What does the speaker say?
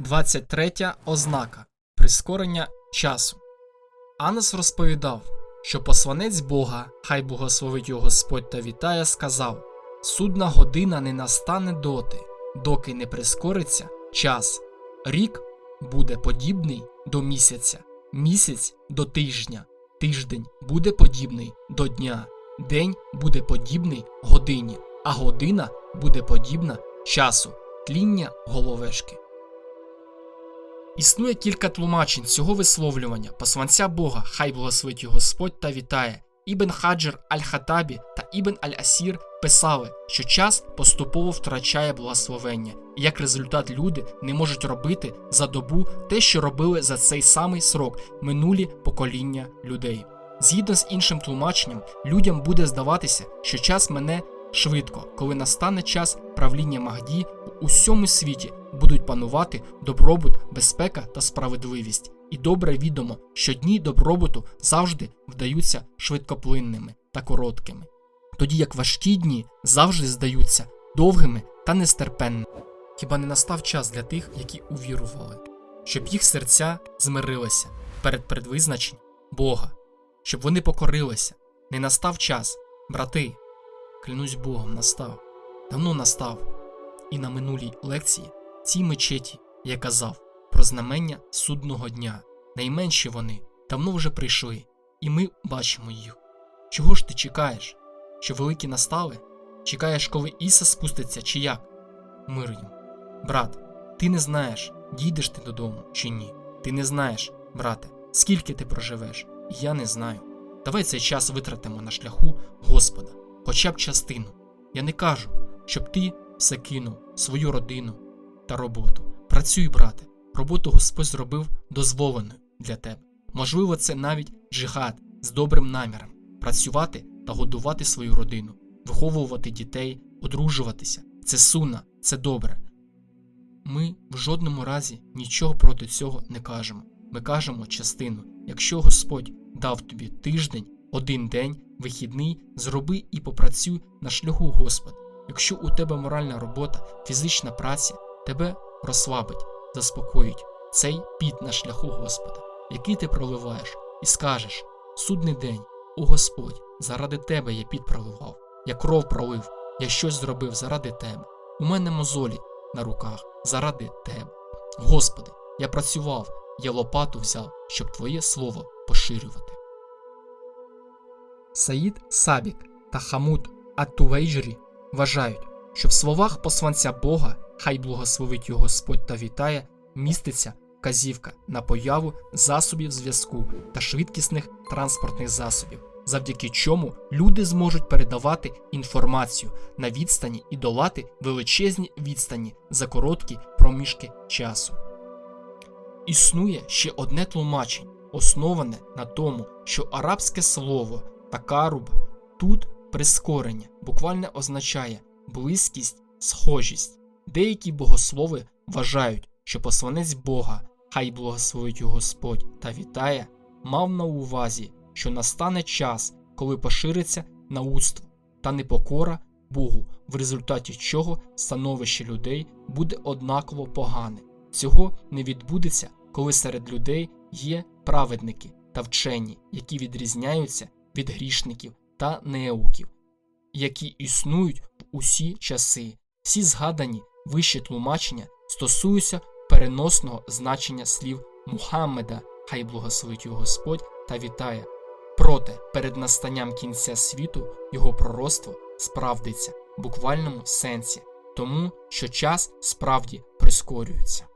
23 ознака прискорення часу. Анас розповідав, що посланець Бога, хай благословить його Господь та вітає, сказав: Судна година не настане доти, доки не прискориться час. Рік буде подібний до місяця, місяць до тижня, тиждень буде подібний до дня, день буде подібний годині, а година буде подібна часу, тління головешки. Існує кілька тлумачень цього висловлювання посланця Бога, хай благословить його Господь та вітає. Ібн Хаджер Аль-Хатабі та Ібн Аль-Асір писали, що час поступово втрачає благословення, і як результат люди не можуть робити за добу те, що робили за цей самий срок минулі покоління людей. Згідно з іншим тлумаченням, людям буде здаватися, що час мене швидко, коли настане час правління Магді у усьому світі будуть панувати добробут, безпека та справедливість. І добре відомо, що дні добробуту завжди вдаються швидкоплинними та короткими, тоді як важкі дні завжди здаються довгими та нестерпенними. Хіба не настав час для тих, які увірували, щоб їх серця змирилися перед предвизначенням Бога, щоб вони покорилися, не настав час, брати, клянусь Богом, настав, давно настав. І на минулій лекції цій мечеті я казав про знамення судного дня. Найменші вони давно вже прийшли, і ми бачимо їх. Чого ж ти чекаєш? Що великі настали? Чекаєш, коли Іса спуститься, чи як? Мир їм. Брат, ти не знаєш, дійдеш ти додому чи ні. Ти не знаєш, брате, скільки ти проживеш, я не знаю. Давай цей час витратимо на шляху Господа, хоча б частину. Я не кажу, щоб ти все кинув, свою родину та роботу. Працюй, брате, роботу Господь зробив дозволеною для тебе. Можливо, це навіть джихад з добрим наміром працювати та годувати свою родину, виховувати дітей, одружуватися. Це сунна, це добре. Ми в жодному разі нічого проти цього не кажемо. Ми кажемо частину. Якщо Господь дав тобі тиждень, один день, вихідний, зроби і попрацюй на шляху Господа. Якщо у тебе моральна робота, фізична праця, тебе розслабить, заспокоїть цей піт на шляху Господа, який ти проливаєш, і скажеш: судний день, о Господь, заради тебе я піт проливав, я кров пролив, я щось зробив заради тебе. У мене мозолі на руках заради тебе. Господи, я працював, я лопату взяв, щоб Твоє слово поширювати. Саїд Сабік та Хамуд Аттувейджрі вважають, що в словах посланця Бога, хай благословить його Господь та вітає, міститься вказівка на появу засобів зв'язку та швидкісних транспортних засобів, завдяки чому люди зможуть передавати інформацію на відстані і долати величезні відстані за короткі проміжки часу. Існує ще одне тлумачення, основане на тому, що арабське слово такаруб тут прискорення буквально означає близькість, схожість. Деякі богослови вважають, що посланець Бога, хай благословить його Господь та вітає, мав на увазі, що настане час, коли пошириться наудство та непокора Богу, в результаті чого становище людей буде однаково погане. Цього не відбудеться, коли серед людей є праведники та вчені, які відрізняються від грішників та неуків, які існують в усі часи. Всі згадані вище тлумачення стосуються переносного значення слів Мухаммеда, хай благословить його Господь та вітає. Проте перед настанням кінця світу його пророцтво справдиться в буквальному сенсі, тому що час справді прискорюється.